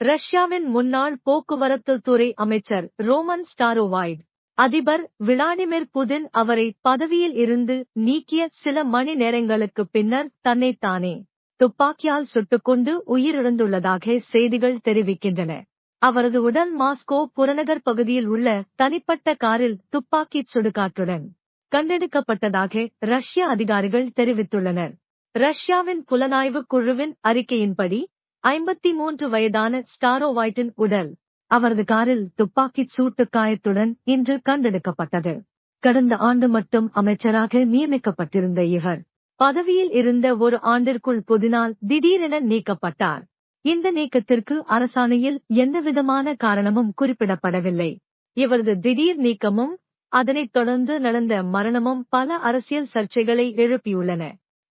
ரஷ்யாவின் முன்னாள் போக்குவரத்து துறை அமைச்சர் ரோமன் ஸ்டாரோவாய்ட் அதிபர் விளாடிமிர் புதின் அவரை பதவியில் இருந்து நீக்கிய சில மணி நேரங்களுக்கு பின்னர் தன்னைத்தானே துப்பாக்கியால் சுட்டுக்கொண்டு உயிரிழந்துள்ளதாக செய்திகள் தெரிவிக்கின்றன. அவரது உடல் மாஸ்கோ புறநகர் பகுதியில் உள்ள தனிப்பட்ட காரில் துப்பாக்கிச் சுடுகாட்டுடன் கண்டெடுக்கப்பட்டதாக ரஷ்ய அதிகாரிகள் தெரிவித்துள்ளனர். ரஷ்யாவின் புலனாய்வு குழுவின் அறிக்கையின்படி ஐம்பத்தி மூன்று வயதான ஸ்டாரோவைட்டின் உடல் அவரது காரில் துப்பாக்கிச் சூட்டு காயத்துடன் இன்று கண்டெடுக்கப்பட்டது. கடந்த ஆண்டு மட்டும் அமைச்சராக நியமிக்கப்பட்டிருந்த இவர் பதவியில் இருந்த ஒரு ஆண்டிற்குள் புதினால் திடீரென நீக்கப்பட்டார். இந்த நீக்கத்திற்கு அரசாணையில் எந்தவிதமான காரணமும் குறிப்பிடப்படவில்லை. இவரது திடீர் நீக்கமும் அதனைத் தொடர்ந்து நடந்த மரணமும் பல அரசியல் சர்ச்சைகளை எழுப்பியுள்ளன.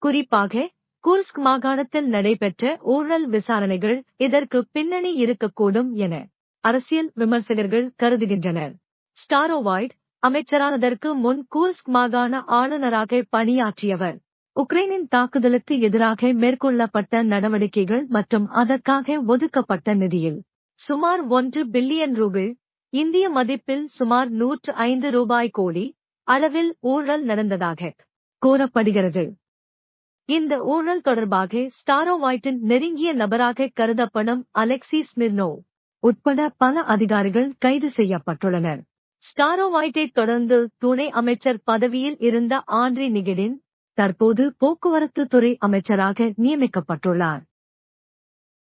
குறிப்பாக குர்ஸ்க் மாகாணத்தில் நடைபெற்ற ஊழல் விசாரணைகள் இதற்கு பின்னணி இருக்கக்கூடும் என அரசியல் விமர்சகர்கள் கருதுகின்றனர். ஸ்டாரோவாய்ட் அமைச்சரானதற்கு முன் கூர்ஸ்க் மாகாண ஆளுநராக பணியாற்றியவர். உக்ரைனின் தாக்குதலுக்கு எதிராக மேற்கொள்ளப்பட்ட நடவடிக்கைகள் மற்றும் அதற்காக ஒதுக்கப்பட்ட நிதியில் சுமார் ஒன்று பில்லியன் ரூபிள் இந்திய மதிப்பில் சுமார் நூற்று ஐந்து ரூபாய் கோடி அளவில் ஊழல் நடந்ததாக கூறப்படுகிறது. இந்த ஊழல் தொடர்பாக ஸ்டாரோவைட்டின் நெருங்கிய நபராக கருதப்படும் அலெக்சி ஸ்மிர்னோ உட்பட பல அதிகாரிகள் கைது செய்யப்பட்டுள்ளனர். ஸ்டாரோவைட்டை தொடர்ந்து துணை அமைச்சர் பதவியில் இருந்த ஆண்ட்ரி நிகடின் தற்போது போக்குவரத்து துறை அமைச்சராக நியமிக்கப்பட்டுள்ளார்.